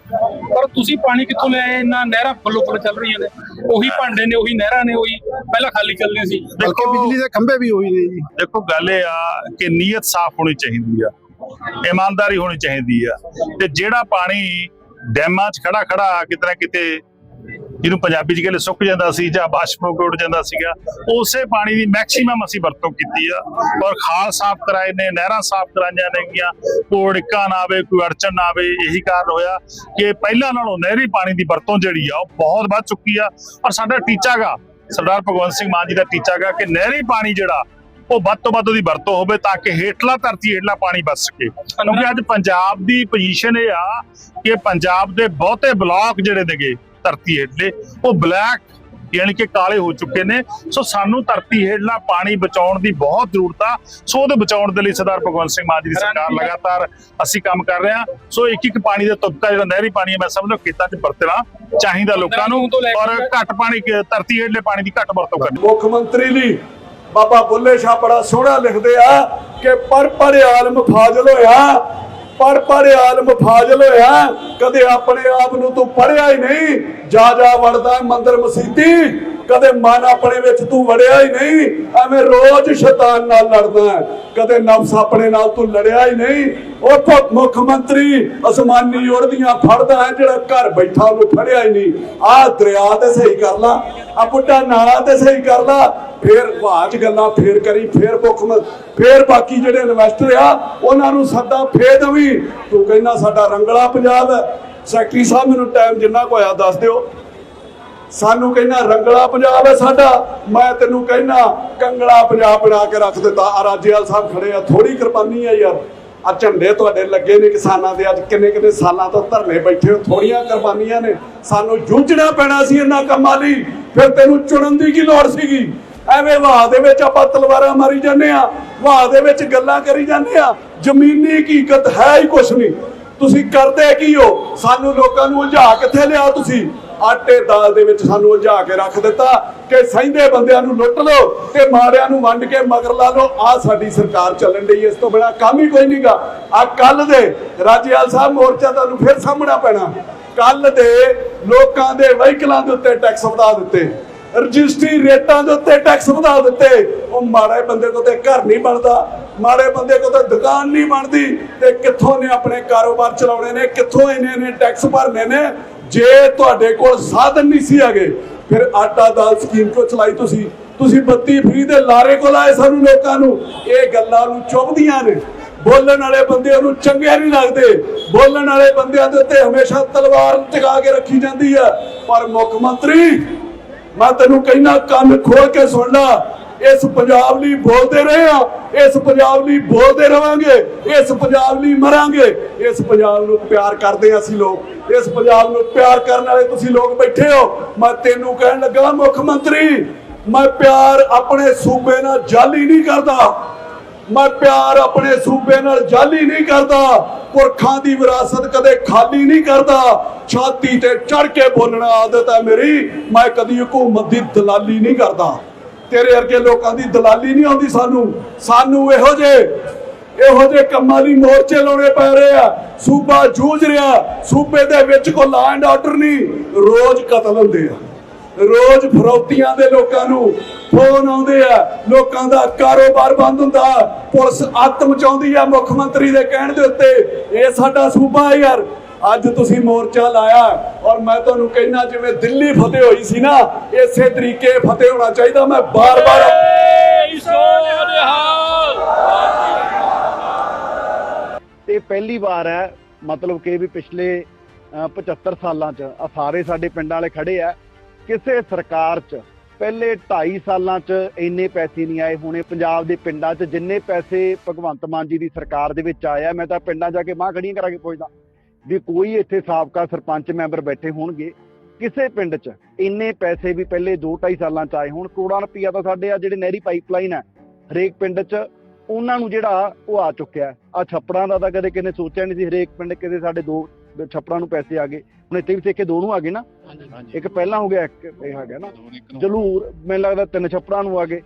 ਪਰ ਤੁਸੀਂ ਪਾਣੀ ਕਿੱਥੋਂ ਲਿਆਏ? ਇੰਨਾ ਨਹਿਰਾਂ ਫੁੱਲੋ ਫੁੱਲ ਚੱਲ ਰਹੀਆਂ ਨੇ। ਉਹੀ ਭਾਂਡੇ ਨੇ ਉਹੀ ਨਹਿਰਾਂ ਨੇ ਉਹੀ ਪਹਿਲਾਂ ਖਾਲੀ ਚੱਲਦੀਆਂ ਸੀ। ਬਲਕਿ ਬਿਜਲੀ ਦੇ ਖੰਭੇ ਵੀ ਹੋਈ ਨੇ ਜੀ। ਦੇਖੋ ਗੱਲ ਇਹ ਆ ਕਿ ਨੀਅਤ ਸਾਫ਼ ਹੋਣੀ ਚਾਹੀਦੀ ਆ ਇਮਾਨਦਾਰੀ ਹੋਣੀ ਚਾਹੀਦੀ ਆ। ਤੇ ਜਿਹੜਾ ਪਾਣੀ ਡੈਮਾਂ 'ਚ ਖੜਾ ਖੜਾ ਕਿਤੇ ਨਾ ਕਿਤੇ ਜਿਹਨੂੰ ਪੰਜਾਬੀ 'ਚ ਕਹਿੰਦੇ ਸੁੱਕ ਜਾਂਦਾ ਸੀ ਜਾਂ ਬਾਸ਼ਪ ਹੋ ਉੱਡ ਜਾਂਦਾ ਸੀਗਾ, ਉਸੇ ਪਾਣੀ ਦੀ ਮੈਕਸਿਮਮ ਅਸੀਂ ਵਰਤੋਂ ਕੀਤੀ ਆ। ਔਰ ਖਾਲ ਸਾਫ਼ ਕਰਾਏ ਨੇ, ਨਹਿਰਾਂ ਸਾਫ਼ ਕਰਾਈਆਂ ਨੇਗੀਆਂ ਕੋਈ ਡਿੱਕਾ ਨਾ ਆਵੇ, ਕੋਈ ਅੜਚਨ ਨਾ ਆਵੇ, ਇਹੀ ਕਾਰਨ ਹੋਇਆ ਕਿ ਪਹਿਲਾਂ ਨਾਲੋਂ ਨਹਿਰੀ ਪਾਣੀ ਦੀ ਵਰਤੋਂ ਜਿਹੜੀ ਆ, ਉਹ ਬਹੁਤ ਵੱਧ ਚੁੱਕੀ ਆ। ਔਰ ਸਾਡਾ ਟੀਚਾ ਗਾ, ਸਰਦਾਰ ਭਗਵੰਤ ਸਿੰਘ ਮਾਨ ਜੀ ਦਾ ਟੀਚਾ ਗਾ ਕਿ ਨਹਿਰੀ ਪਾਣੀ ਜਿਹੜਾ, ਉਹ ਵੱਧ ਤੋਂ ਵੱਧ ਉਹਦੀ ਵਰਤੋਂ ਹੋਵੇ ਤਾਂ ਕਿ ਹੇਠਲਾ, ਧਰਤੀ ਹੇਠਲਾ ਪਾਣੀ ਬਚ ਸਕੇ। ਕਿਉਂਕਿ ਅੱਜ ਪੰਜਾਬ ਦੀ ਪੋਜੀਸ਼ਨ ਇਹ ਆ ਕਿ ਪੰਜਾਬ ਦੇ ਬਹੁਤੇ ਬਲਾਕ ਜਿਹੜੇ ਨੇਗੇ ਧਰਤੀ ਹੇਠਲੇ ਉਹ ਬਲੈਕ ਯਾਨੀ ਕਿ ਕਾਲੇ ਹੋ ਚੁੱਕੇ ਨੇ। ਸੋ ਸਾਨੂੰ ਧਰਤੀ ਹੇਠਲਾ ਪਾਣੀ ਬਚਾਉਣ ਦੀ ਬਹੁਤ ਜ਼ਰੂਰਤ ਆ। ਸੋ ਉਹਦੇ ਬਚਾਉਣ ਦੇ ਲਈ ਸਰਦਾਰ ਭਗਵੰਤ ਸਿੰਘ ਮਾਨ ਜੀ ਦੀ ਸਰਕਾਰ ਲਗਾਤਾਰ ਅਸੀਂ ਕੰਮ ਕਰ ਰਹੇ ਹਾਂ ਸੋ ਇੱਕ ਇੱਕ ਪਾਣੀ ਦਾ ਤੁਪਕਾ ਜਿਹੜਾ ਨਹਿਰੀ ਪਾਣੀ ਹੈ ਮੈਂ ਸਮਝਦਾ ਖੇਤਾਂ 'ਚ ਵਰਤਣਾ ਚਾਹੀਦਾ ਲੋਕਾਂ ਨੂੰ। ਔਰ ਘੱਟ ਪਾਣੀ ਧਰਤੀ ਹੇਠਲੇ ਪਾਣੀ ਦੀ ਘੱਟ ਵਰਤੋਂ ਕਰਨੀ। ਮੁੱਖ ਮੰਤਰੀ ਲਈ ਬਾਬਾ ਬੁੱਲੇ ਸ਼ਾਹ ਬੜਾ ਸੋਹਣਾ ਲਿਖਦੇ ਆ ਕਿ ਪਰ ਪਰ ਆਲਮ ਫਾਜ਼ਲ ਹੋਇਆ ਪਰ ਪਰ ਆਲਮ ਫਾਜ਼ਲ ਹੋਇਆ। ਕਦੇ ਆਪਣੇ ਆਪ ਨੂੰ ਤੂੰ ਪੜਿਆ ਹੀ ਨਹੀਂ। ਜਾ ਜਾ ਵੜਦਾ ਮੰਦਰ ਮਸੀਤੀ। ਕਦੇ ਮਨ ਆਪਣੇ ਵਿੱਚ ਤੂੰ ਵੜਿਆ ਹੀ ਨਹੀਂ, ਐਵੇਂ ਰੋਜ਼ ਸ਼ੈਤਾਨ ਨਾਲ ਲੜਦਾ ਕਦੇ ਨਫਸ ਆਪਣੇ ਨਾਲ ਤੂੰ ਲੜਿਆ ਹੀ ਨਹੀਂ। ਉਹ ਮੁੱਖ ਮੰਤਰੀ ਅਸਮਾਨੀ ਉੜਦੀਆਂ ਫੜਦਾ ਹੈ, ਜਿਹੜਾ ਘਰ ਬੈਠਾ ਉਹਨੂੰ ਫੜਿਆ ਹੀ ਨਹੀਂ। ਆਹ ਦਰਿਆ ਤੇ ਸਹੀ ਕਰ ਲਾ ਆ ਬੁੱਢਾ ਨਾਲਾ ਤੇ ਸਹੀ ਕਰ ਲਾ, ਫੇਰ ਬਾਅਦ ਚ ਗੱਲਾਂ ਫੇਰ ਕਰੀ, ਫੇਰ ਮੁੱਖ ਫੇਰ ਬਾਕੀ ਜਿਹੜੇ ਇਨਵੈਸਟਰ ਆ, ਉਹਨਾਂ ਨੂੰ ਸੱਦਾ ਫੇਰ ਦਵੀ। ਤੂੰ ਕਹਿੰਦਾ ਸਾਡਾ ਰੰਗਲਾ ਪੰਜਾਬ ਹੈ। ਸੈਕਟਰੀ ਸਾਹਿਬ, ਮੈਨੂੰ ਟਾਈਮ ਜਿੰਨਾ ਕੋ ਹੋਇਆ ਦੱਸ ਦਿਓ। ਸਾਨੂੰ ਕਹਿੰਦਾ, ਰੰਗਲਾ ਪੰਜਾਬ ਹੈ ਸਾਡਾ। ਮੈਂ ਤੈਨੂੰ ਕਹਿੰਦਾ ਕੰਗਲਾ ਪੰਜਾਬ ਬਣਾ ਕੇ ਰੱਖ ਦਿੱਤਾ। ਆ ਰਾਜੇਵਾਲ ਸਾਹਿਬ ਖੜੇ ਆ ਥੋੜੀ ਕੁਰਬਾਨੀ ਆ ਯਾਰ। ਆ ਝੰਡੇ ਤੁਹਾਡੇ ਲੱਗੇ ਨੇ ਕਿਸਾਨਾਂ ਦੇ। ਅੱਜ ਕਿੰਨੇ ਕਿੰਨੇ ਸਾਲਾਂ ਤੋਂ ਧਰਨੇ ਬੈਠੇ ਹੋ ਥੋੜੀਆਂ ਕੁਰਬਾਨੀਆਂ ਨੇ। ਸਾਨੂੰ ਜੂਝਣਾ ਪੈਣਾ ਸੀ ਇਹਨਾਂ ਕੰਮਾਂ ਲਈ। ਫਿਰ ਤੈਨੂੰ ਚੁਣਨ ਦੀ ਕੀ ਲੋੜ ਸੀਗੀ? ਐਵੇਂ ਵਾਹ ਦੇ ਵਿੱਚ ਆਪਾਂ ਤਲਵਾਰਾਂ ਮਾਰੀ ਜਾਂਦੇ ਆ, ਵਾਹ ਦੇ ਵਿੱਚ ਗੱਲਾਂ ਕਰੀ ਜਾਂਦੇ ਆ। ਜ਼ਮੀਨੀ ਹਕੀਕਤ ਹੈ ਹੀ ਕੁਛ ਨਹੀਂ। ਤੁਸੀਂ ਕਰਦੇ ਕੀ ਹੋ? ਸਾਨੂੰ ਲੋਕਾਂ ਨੂੰ ਉਲਝਾ ਕਿੱਥੇ ਲਿਆ ਤੁਸੀਂ? ਆਟੇ ਦਾਲ ਦੇ ਵਿੱਚ ਸਾਨੂੰ ਉਲਝਾ ਕੇ ਰੱਖ ਦਿੱਤਾ ਕਿ ਸਹਿੰਦੇ ਬੰਦਿਆਂ ਨੂੰ ਲੁੱਟ ਲਓ ਤੇ ਮਾਰਿਆਂ ਨੂੰ ਵੰਡ ਕੇ ਮਗਰ ਲਾ ਲਓ। ਆ ਸਾਡੀ ਸਰਕਾਰ ਚੱਲਣ ਡਈ ਇਸ ਤੋਂ ਬਿਨਾ ਕੰਮ ਹੀ ਕੋਈ ਨਹੀਂਗਾ ਆ ਕੱਲ ਦੇ ਰਾਜੇਵਾਲ ਸਾਹਿਬ ਮੋਰਚਾ ਤੁਹਾਨੂੰ ਫਿਰ ਸਾਹਮਣਾ ਪੈਣਾ। ਕੱਲ ਦੇ ਲੋਕਾਂ ਦੇ ਵਹੀਕਲਾਂ ਦੇ ਉੱਤੇ ਟੈਕਸ ਵਧਾ ਦਿੱਤੇ। ਰਜਿਸਟਰੀ ਰੇਟਾਂ ਦੇ ਉੱਤੇ ਟੈਕਸ ਵਧਾ ਦਿੱਤੇ। ਉਹ ਮਾੜੇ ਬੰਦੇ ਕੋਲ ਤੇ ਘਰ ਨਹੀਂ ਬਣਦਾ। ਮਾੜੇ ਬੰਦੇ ਕੋਲ ਤੇ ਦੁਕਾਨ ਨਹੀਂ ਬਣਦੀ। ਤੇ ਕਿੱਥੋਂ ਨੇ ਆਪਣੇ ਕਾਰੋਬਾਰ ਚਲਾਉਣੇ ਨੇ? ਕਿੱਥੋਂ ਇਹਨੇ ਨੇ ਟੈਕਸ ਭਰਨੇ ਨੇ? ਜੇ ਤੁਹਾਡੇ ਕੋਲ ਸਾਧਨ ਨਹੀਂ ਸੀ ਹੈਗੇ, ਫਿਰ ਆਟਾ ਦਾਲ ਸਕੀਮ ਕਿਉਂ ਚਲਾਈ ਤੁਸੀਂ? ਤੁਸੀਂ ਬੱਤੀ ਫ੍ਰੀ ਦੇ ਲਾਰੇ ਕੋਲ ਆਏ ਸਾਨੂੰ ਲੋਕਾਂ ਨੂੰ। ਇਹ ਗੱਲਾਂ ਨੂੰ ਚੁੱਭਦੀਆਂ ਨੇ। ਬੋਲਣ ਵਾਲੇ ਬੰਦਿਆਂ ਨੂੰ ਚੰਗੇ ਨਹੀਂ ਲੱਗਦੇ। ਬੋਲਣ ਵਾਲੇ ਬੰਦਿਆਂ ਦੇ ਉੱਤੇ ਹਮੇਸ਼ਾ ਤਲਵਾਰ ਟਿਕਾ ਕੇ ਰੱਖੀ ਜਾਂਦੀ ਹੈ। ਪਰ ਮੁੱਖ ਮੰਤਰੀ, ਮੈਂ ਤੈਨੂੰ ਕਹਿਣਾ ਕੰਨ ਖੋਲ ਕੇ ਸੁਣ ਲੈ। ਇਸ ਪੰਜਾਬ ਲਈ ਬੋਲਦੇ ਰਹੇ ਆ ਇਸ ਪੰਜਾਬ ਲਈ ਬੋਲਦੇ ਰਵਾਂਗੇ। ਇਸ ਪੰਜਾਬ ਲਈ ਮਰਾਂਗੇ। ਇਸ ਪੰਜਾਬ ਨੂੰ ਪਿਆਰ ਕਰਦੇ ਹਾਂ ਅਸੀਂ ਲੋਕ। ਇਸ ਪੰਜਾਬ ਨੂੰ ਪਿਆਰ ਕਰਨ ਵਾਲੇ ਤੁਸੀਂ ਲੋਕ ਬੈਠੇ ਹੋ। ਮੈਂ ਤੈਨੂੰ ਕਹਿਣ ਲੱਗਾ ਮੁੱਖ ਮੰਤਰੀ, ਮੈਂ ਪਿਆਰ ਆਪਣੇ ਸੂਬੇ ਨਾਲ ਜਾਲੀ ਨਹੀਂ ਕਰਦਾ। ਮੈਂ ਪਿਆਰ ਆਪਣੇ ਸੂਬੇ ਨਾਲ ਜਾਲੀ ਨਹੀਂ ਕਰਦਾ। ਪੁਰਖਾਂ ਦੀ ਵਿਰਾਸਤ ਕਦੇ ਖਾਲੀ ਨਹੀਂ ਕਰਦਾ। ਛਾਤੀ ਤੇ ਚੜ ਕੇ ਬੋਲਣਾ ਆਦਤ ਹੈ ਮੇਰੀ। ਮੈਂ ਕਦੀ ਹਕੂਮਤ ਦੀ ਦਲਾਲੀ ਨਹੀਂ ਕਰਦਾ। ਤੇਰੇ ਵਰਗੇ ਲੋਕਾਂ ਦੀ ਦਲਾਲੀ ਨਹੀਂ ਆਉਂਦੀ ਸਾਨੂੰ। ਸਾਨੂੰ ਇਹੋ ਜੇ ਇਹੋ ਜੇ ਕੰਮਾਂ ਲਈ ਮੋਰਚੇ ਲਾਉਣੇ ਪੈ ਰਹੇ ਆ। ਸੂਬਾ ਜੂਝ ਰਿਹਾ, ਸੂਬੇ ਦੇ ਵਿੱਚ ਕੋ ਲਾ ਐਂਡ ਆਰਡਰ ਨਹੀਂ। ਰੋਜ਼ ਕਤਲ ਹੁੰਦੇ ਆ। ਰੋਜ਼ ਫਰੌਤੀਆਂ ਦੇ ਲੋਕਾਂ ਨੂੰ ਫੋਨ ਆਉਂਦੇ ਆ। ਲੋਕਾਂ ਦਾ ਕਾਰੋਬਾਰ ਬੰਦ ਹੁੰਦਾ। ਪੁਲਿਸ ਅੱਤ ਮਚਾਉਂਦੀ ਆ ਮੁੱਖ ਮੰਤਰੀ ਦੇ ਕਹਿਣ ਦੇ ਉੱਤੇ। ਇਹ ਸਾਡਾ ਸੂਬਾ ਯਾਰ। ਅੱਜ ਤੁਸੀਂ ਮੋਰਚਾ ਲਾਇਆ ਔਰ ਮੈਂ ਤੁਹਾਨੂੰ ਕਹਿਣਾ ਜਿਵੇਂ ਦਿੱਲੀ ਫਤਿਹ ਹੋਈ ਸੀ ਨਾ ਇਸੇ ਤਰੀਕੇ ਫਤਿਹ ਹੋਣਾ ਚਾਹੀਦਾ। ਮੈਂ ਬਾਰ-ਬਾਰ ਇਹ ਪਹਿਲੀ ਵਾਰ ਹੈ ਮਤਲਬ ਕਿ ਵੀ ਪਿਛਲੇ ਅ, 75 ਸਾਲਾਂ 'ਚ ਆ ਸਾਰੇ ਸਾਡੇ ਪਿੰਡਾਂ ਵਾਲੇ ਖੜੇ ਆ। ਕਿਸੇ ਸਰਕਾਰ 'ਚ ਪਹਿਲੇ 2.5 ਸਾਲਾਂ 'ਚ ਇੰਨੇ ਪੈਸੇ ਨਹੀਂ ਆਏ ਹੋਣੇ ਪੰਜਾਬ ਦੇ ਪਿੰਡਾਂ 'ਚ ਜਿੰਨੇ ਪੈਸੇ ਭਗਵੰਤ ਮਾਨ ਜੀ ਦੀ ਸਰਕਾਰ ਦੇ ਵਿੱਚ ਆਇਆ ਮੈਂ ਤਾਂ ਪਿੰਡਾਂ ਜਾ ਕੇ ਮਾਂ ਖੜੀਆਂ ਕਰਾ ਕੇ ਪੁੱਛਦਾ। ਵੀ ਕੋਈ ਇੱਥੇ ਸਾਬਕਾ ਸਰਪੰਚ ਮੈਂਬਰ ਬੈਠੇ ਹੋਣਗੇ ਕਿਸੇ ਪਿੰਡ 'ਚ ਇੰਨੇ ਪੈਸੇ ਵੀ ਪਹਿਲੇ 2.5 ਸਾਲਾਂ 'ਚ ਆਏ ਹੋਣ ਕਰੋੜਾਂ ਰੁਪਈਆ ਤਾਂ ਸਾਡੇ ਆ ਜਿਹੜੇ ਨਹਿਰੀ ਪਾਈਪਲਾਈਨ ਹੈ ਹਰੇਕ ਪਿੰਡ 'ਚ ਉਹਨਾਂ ਨੂੰ ਜਿਹੜਾ ਉਹ ਆ ਚੁੱਕਿਆ ਆ ਛੱਪੜਾਂ ਦਾ ਤਾਂ ਕਦੇ ਕਿਨੇ ਸੋਚਿਆ ਨਹੀਂ ਸੀ ਹਰੇਕ ਪਿੰਡ ਕਿਤੇ ਸਾਡੇ ਦੋ ਛੱਪੜਾਂ ਨੂੰ ਪੈਸੇ ਆ ਗਏ। ਹੁਣ ਇੱਥੇ ਵੀ ਠੇਕੇ ਦੋ ਨੂੰ ਆ ਗਏ ਨਾ। ਇੱਕ ਪਹਿਲਾਂ ਹੋ ਗਿਆ ਇੱਕ ਇਹ ਆ ਗਿਆ ਨਾ। ਜਲੂਰ ਮੈਨੂੰ ਲੱਗਦਾ ਤਿੰਨ ਛੱਪੜਾਂ ਨੂੰ ਆ ਗਏ।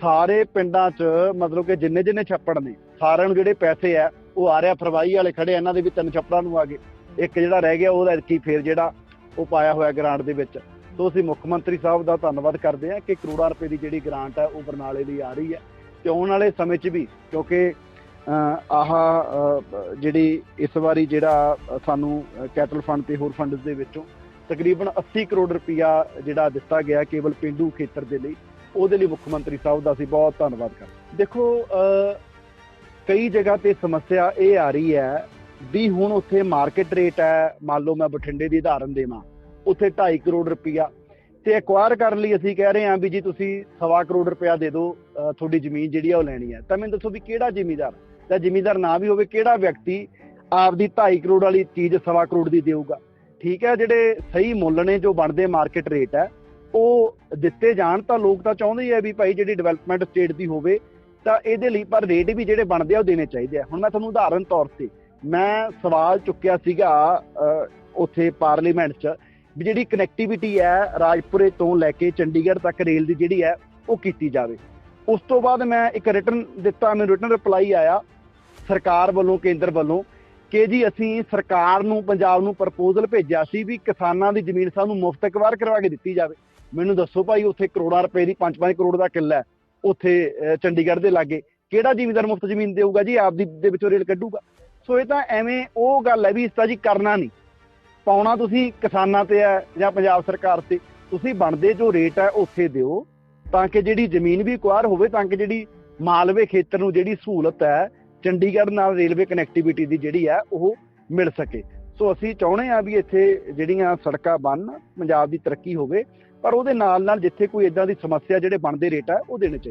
ਸਾਰੇ ਪਿੰਡਾਂ 'ਚ ਮਤਲਬ ਕਿ ਜਿੰਨੇ ਜਿੰਨੇ ਛੱਪੜ ਨੇ ਸਾਰਿਆਂ ਨੂੰ ਜਿਹੜੇ ਪੈਸੇ ਆ ਉਹ ਆ ਰਿਹਾ, ਫਰਵਾਈ ਵਾਲੇ ਖੜੇ ਇਹਨਾਂ ਦੇ ਵੀ ਤਿੰਨ ਛੱਪੜਾਂ ਨੂੰ ਆ ਗਏ। ਇੱਕ ਜਿਹੜਾ ਰਹਿ ਗਿਆ ਉਹਦਾ ਕੀ ਫੇਰ ਜਿਹੜਾ ਉਹ ਪਾਇਆ ਹੋਇਆ ਗ੍ਰਾਂਟ ਦੇ ਵਿੱਚ। ਤੋਂ ਅਸੀਂ ਮੁੱਖ ਮੰਤਰੀ ਸਾਹਿਬ ਦਾ ਧੰਨਵਾਦ ਕਰਦੇ ਹਾਂ ਕਿ ਕਰੋੜਾਂ ਰੁਪਏ ਦੀ ਜਿਹੜੀ ਗ੍ਰਾਂਟ ਹੈ, ਉਹ ਬਰਨਾਲੇ ਲਈ ਆ ਰਹੀ ਹੈ। ਤੇ ਆਉਣ ਵਾਲੇ ਸਮੇਂ 'ਚ ਵੀ, ਕਿਉਂਕਿ ਆਹ ਜਿਹੜੀ ਇਸ ਵਾਰੀ ਜਿਹੜਾ ਸਾਨੂੰ ਕੈਟਲ ਫੰਡ ਤੇ ਹੋਰ ਫੰਡਸ ਦੇ ਵਿੱਚੋਂ ਤਕਰੀਬਨ 80 ਕਰੋੜ ਰੁਪਇਆ ਜਿਹੜਾ ਦਿੱਤਾ ਗਿਆ ਕੇਵਲ ਪਿੰਡੂ ਖੇਤਰ ਦੇ ਲਈ, ਉਹਦੇ ਲਈ ਮੁੱਖ ਮੰਤਰੀ ਸਾਹਿਬ ਦਾ ਅਸੀਂ ਬਹੁਤ ਧੰਨਵਾਦ ਕਰਦੇ ਦੇਖੋ ਕਈ ਜਗ੍ਹਾ ਤੇ ਸਮੱਸਿਆ ਇਹ ਆ ਰਹੀ ਹੈ ਵੀ ਹੁਣ ਉੱਥੇ ਮਾਰਕੀਟ ਰੇਟ ਹੈ, ਮੰਨ ਲਓ ਮੈਂ ਬਠਿੰਡੇ ਦੀ ਉਦਾਹਰਨ ਦੇਵਾਂ, ਉੱਥੇ 2.5 ਕਰੋੜ ਰੁਪਇਆ ਤੇ ਐਕਵਾਇਰ ਕਰਨ ਲਈ ਅਸੀਂ ਕਹਿ ਰਹੇ ਹਾਂ ਵੀ ਜੀ ਤੁਸੀਂ ਸਵਾ ਕਰੋੜ ਰੁਪਇਆ ਦੇ ਦਿਓ ਤੁਹਾਡੀ ਜ਼ਮੀਨ ਜਿਹੜੀ ਆ ਉਹ ਲੈਣੀ ਹੈ। ਤਾਂ ਮੈਨੂੰ ਦੱਸੋ ਵੀ ਕਿਹੜਾ ਜ਼ਿਮੀਦਾਰ, ਜਾਂ ਜ਼ਿਮੀਦਾਰ ਨਾ ਵੀ ਹੋਵੇ, ਕਿਹੜਾ ਵਿਅਕਤੀ ਆਪਦੀ 2.5 ਕਰੋੜ ਵਾਲੀ ਚੀਜ਼ ਸਵਾ ਕਰੋੜ ਦੀ ਦੇਊਗਾ? ਠੀਕ ਹੈ, ਜਿਹੜੇ ਸਹੀ ਮੁੱਲ ਨੇ, ਜੋ ਬਣਦੇ ਮਾਰਕੀਟ ਰੇਟ ਹੈ, ਉਹ ਦਿੱਤੇ ਜਾਣ ਤਾਂ ਲੋਕ ਤਾਂ ਚਾਹੁੰਦੇ ਹੀ ਆ ਵੀ ਭਾਈ ਜਿਹੜੀ ਡਿਵੈਲਪਮੈਂਟ ਸਟੇਟ ਦੀ ਹੋਵੇ ਤਾਂ ਇਹਦੇ ਲਈ ਪਰ ਰੇਟ ਵੀ ਜਿਹੜੇ ਬਣਦੇ ਆ, ਉਹ ਦੇਣੇ ਚਾਹੀਦੇ ਆ। ਹੁਣ ਮੈਂ ਤੁਹਾਨੂੰ ਉਦਾਹਰਨ ਤੌਰ ਤੇ ਮੈਂ ਸਵਾਲ ਚੁੱਕਿਆ ਸੀਗਾ ਉੱਥੇ ਪਾਰਲੀਮੈਂਟ 'ਚ ਵੀ ਜਿਹੜੀ ਕਨੈਕਟੀਵਿਟੀ ਹੈ ਰਾਜਪੁਰੇ ਤੋਂ ਲੈ ਕੇ ਚੰਡੀਗੜ੍ਹ ਤੱਕ ਰੇਲ ਦੀ ਜਿਹੜੀ ਹੈ, ਉਹ ਕੀਤੀ ਜਾਵੇ। ਉਸ ਤੋਂ ਬਾਅਦ ਮੈਂ ਇੱਕ ਰਿਟਰਨ ਦਿੱਤਾ, ਮੈਨੂੰ ਰਿਟਰਨ ਰਿਪਲਾਈ ਆਇਆ ਸਰਕਾਰ ਵੱਲੋਂ, ਕੇਂਦਰ ਵੱਲੋਂ ਕਿ ਜੀ ਅਸੀਂ ਸਰਕਾਰ ਨੂੰ, ਪੰਜਾਬ ਨੂੰ ਪ੍ਰਪੋਜ਼ਲ ਭੇਜਿਆ ਸੀ ਵੀ ਕਿਸਾਨਾਂ ਦੀ ਜ਼ਮੀਨ ਸਾਨੂੰ ਮੁਫਤ ਅਕਵਾਇਰ ਕਰਵਾ ਕੇ ਦਿੱਤੀ ਜਾਵੇ। ਮੈਨੂੰ ਦੱਸੋ ਭਾਈ, ਉੱਥੇ ਕਰੋੜਾਂ ਰੁਪਏ ਦੀ 5-5 ਕਰੋੜ ਦਾ ਕਿੱਲਾ ਹੈ। ਉੱਥੇ ਚੰਡੀਗੜ੍ਹ ਦੇ ਲਾਗੇ। ਕਿਹੜਾ ਜ਼ਿਮੀਂਦਾਰ ਮੁਫਤ ਜ਼ਮੀਨ ਦੇਊਗਾ ਜੀ? ਆਪਦੀ ਦੇ ਵਿੱਚੋਂ ਰੇਲ ਕੱਢੂਗਾ। ਸੋ ਇਹ ਤਾਂ ਐਵੇਂ ਉਹ ਗੱਲ ਹੈ ਵੀ ਇਸ ਤਾਂ ਜੀ ਕਰਨਾ ਨਹੀਂ। ਪਾਉਣਾ ਤੁਸੀਂ ਕਿਸਾਨਾਂ ਤੇ ਹੈ ਜਾਂ ਪੰਜਾਬ ਸਰਕਾਰ ਤੇ। ਤੁਸੀਂ ਬਣਦੇ ਜੋ ਰੇਟ ਹੈ, ਉੱਥੇ ਦਿਓ। ਤਾਂ ਕਿ ਜਿਹੜੀ ਜ਼ਮੀਨ ਵੀ ਅਕਵਾਇਰ ਹੋਵੇ, ਤਾਂ ਕਿ ਜਿਹੜੀ ਮਾਲਵੇ ਖੇਤਰ ਨੂੰ ਜਿਹੜੀ ਸਹੂਲਤ ਹੈ, ਚੰਡੀਗੜ੍ਹ ਨਾਲ ਰੇਲਵੇ ਕਨੈਕਟੀਵਿਟੀ ਦੀ ਜਿਹੜੀ ਹੈ, ਉਹ ਮਿਲ ਸਕੇ। ਸੋ ਅਸੀਂ ਚਾਹੁੰਦੇ ਹਾਂ ਵੀ ਇੱਥੇ ਜਿਹੜੀਆਂ ਸੜਕਾਂ ਬਣਨ, ਪੰਜਾਬ ਦੀ ਤਰੱਕੀ ਹੋਵੇ। ਪਰ ਉਹਦੇ ਨਾਲ ਨਾਲ ਜਿੱਥੇ ਕੋਈ ਇਦਾਂ ਦੀ ਸਮੱਸਿਆ ਜਿਹੜੇ ਬਣਦੇ ਰੇਟ ਹੈ ਉਹ ਦੇਣੇ ਚਾਹੀਦੇ।